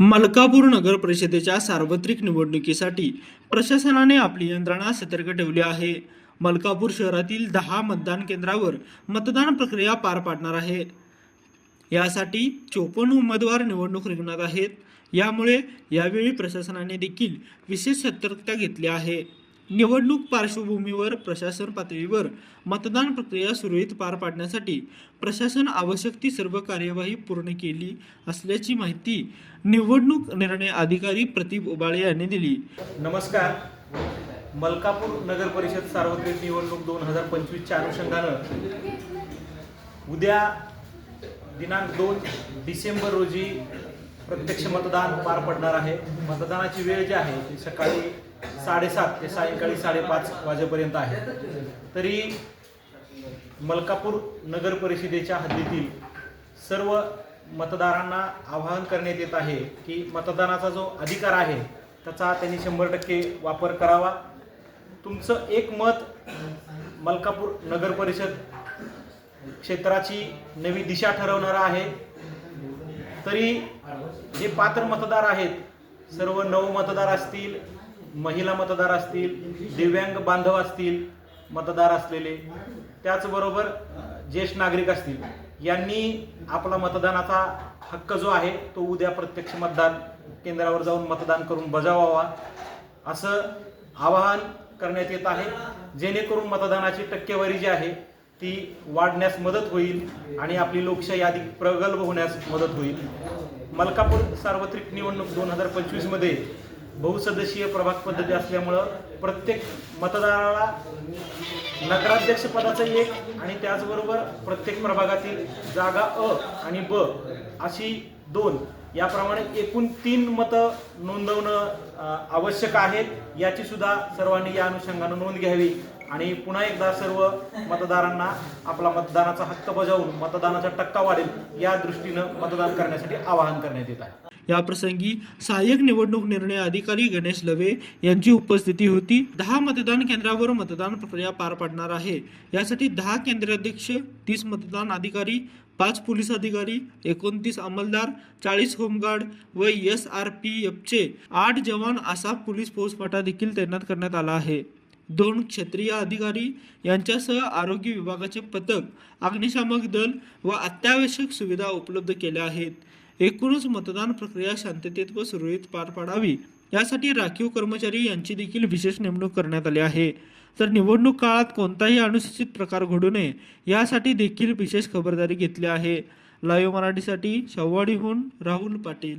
मलकापूर नगर परिषदेच्या सार्वत्रिक निवडणुकीसाठी प्रशासनाने आपली यंत्रणा सतर्क ठेवली आहे. मलकापूर शहरातील दहा मतदान केंद्रावर मतदान प्रक्रिया पार पाडणार आहे. यासाठी चोपन्न उमेदवार निवडणूक रिंगणात आहेत. यामुळे यावेळी प्रशासनाने देखील विशेष सतर्कता घेतली आहे. निवडणूक पार्श्वभूमीवर प्रशासन पातळीवर मतदान प्रक्रिया सुरळीत पार पाडण्यासाठी प्रशासन आवश्यक ती सर्व कार्यवाही पूर्ण केली असल्याची माहिती निवडणूक निर्णय अधिकारी प्रदीप उबाळे यांनी दिली. नमस्कार. मलकापूर नगर परिषद सार्वत्रिक निवडणूक दोन हजार पंचवीसच्या अनुषंगानं उद्या दिनांक दोन डिसेंबर रोजी प्रत्यक्ष मतदान पार पडणार आहे. मतदानाची वेळ जी आहे ती सकाळी साडेसात ते सायंकाळी साडेपाच वाजेपर्यंत आहे. तरी मलकापूर नगर परिषदेच्या हद्दीतील सर्व मतदारांना आवाहन करण्यात येत आहे की मतदानाचा जो अधिकार आहे त्याचा त्यांनी शंभर टक्के वापर करावा. तुमचं एक मत मलकापूर नगर परिषद क्षेत्राची नवी दिशा ठरवणारा आहे. तरी जे पात्र मतदार आहेत सर्व नऊ मतदार असतील महिला मतदार असतील दिव्यांग बांधव असतील मतदार असलेले. त्याचबरोबर ज्येष्ठ नागरिक असतील यांनी आपला मतदानाचा हक्क जो आहे तो उद्या प्रत्यक्ष मतदान केंद्रावर जाऊन मतदान करून बजावावा. असं आवाहन करण्यात येत आहे. जेणेकरून मतदानाची टक्केवारी जी आहे ती वाढण्यास मदत होईल आणि आपली लोकशाही अधिक प्रगल्भ होण्यास मदत होईल. मलकापूर सार्वत्रिक निवडणूक दोन हजार पंचवीसमध्ये बहुसदस्यीय प्रभाग पद्धती असल्यामुळं प्रत्येक मतदाराला नगराध्यक्ष पदाचं एक आणि त्याचबरोबर प्रत्येक प्रभागातील जागा अ आणि ब अशी दोन. याप्रमाणे एकूण तीन मतं नोंदवणं आवश्यक आहे याची सुद्धा सर्वांनी या अनुषंगानं नोंद घ्यावी. आणि पुन्हा एकदा सर्व मतदारांना आपला मतदानाचा हक्क बजावून मतदानाचा टक्का वाढेल या दृष्टीनं मतदान करण्यासाठी आवाहन करण्यात येत आहे. याप्रसंगी सहाय्यक निवडणूक निर्णय अधिकारी गणेश लवे यांची उपस्थिती होती. दहा मतदान केंद्रावर मतदान प्रक्रिया पार पडणार आहे. यासाठी दहा केंद्राध्यक्ष तीस मतदान अधिकारी पाच पोलीस अधिकारी एकोणतीस अंमलदार चाळीस होमगार्ड व एस आर पी एफचे आठ जवान असा पोलीस फौजफाटा देखील तैनात करण्यात आला आहे. दोन क्षेत्रीय अधिकारी यांच्यासह आरोग्य विभागाचे पथक अग्निशामक दल व अत्यावश्यक सुविधा उपलब्ध केल्या आहेत. एकूणच मतदान प्रक्रिया शांततेत व सुरळीत पार पाडावी. यासाठी राखीव कर्मचारी यांची देखील विशेष नेमणूक करण्यात आली आहे. तर निवडणूक काळात कोणताही अनुसूचित प्रकार घडू नये यासाठी देखील विशेष खबरदारी घेतली आहे. लाईव्ह मराठीसाठी शव्वाडीहून Rahul Patil.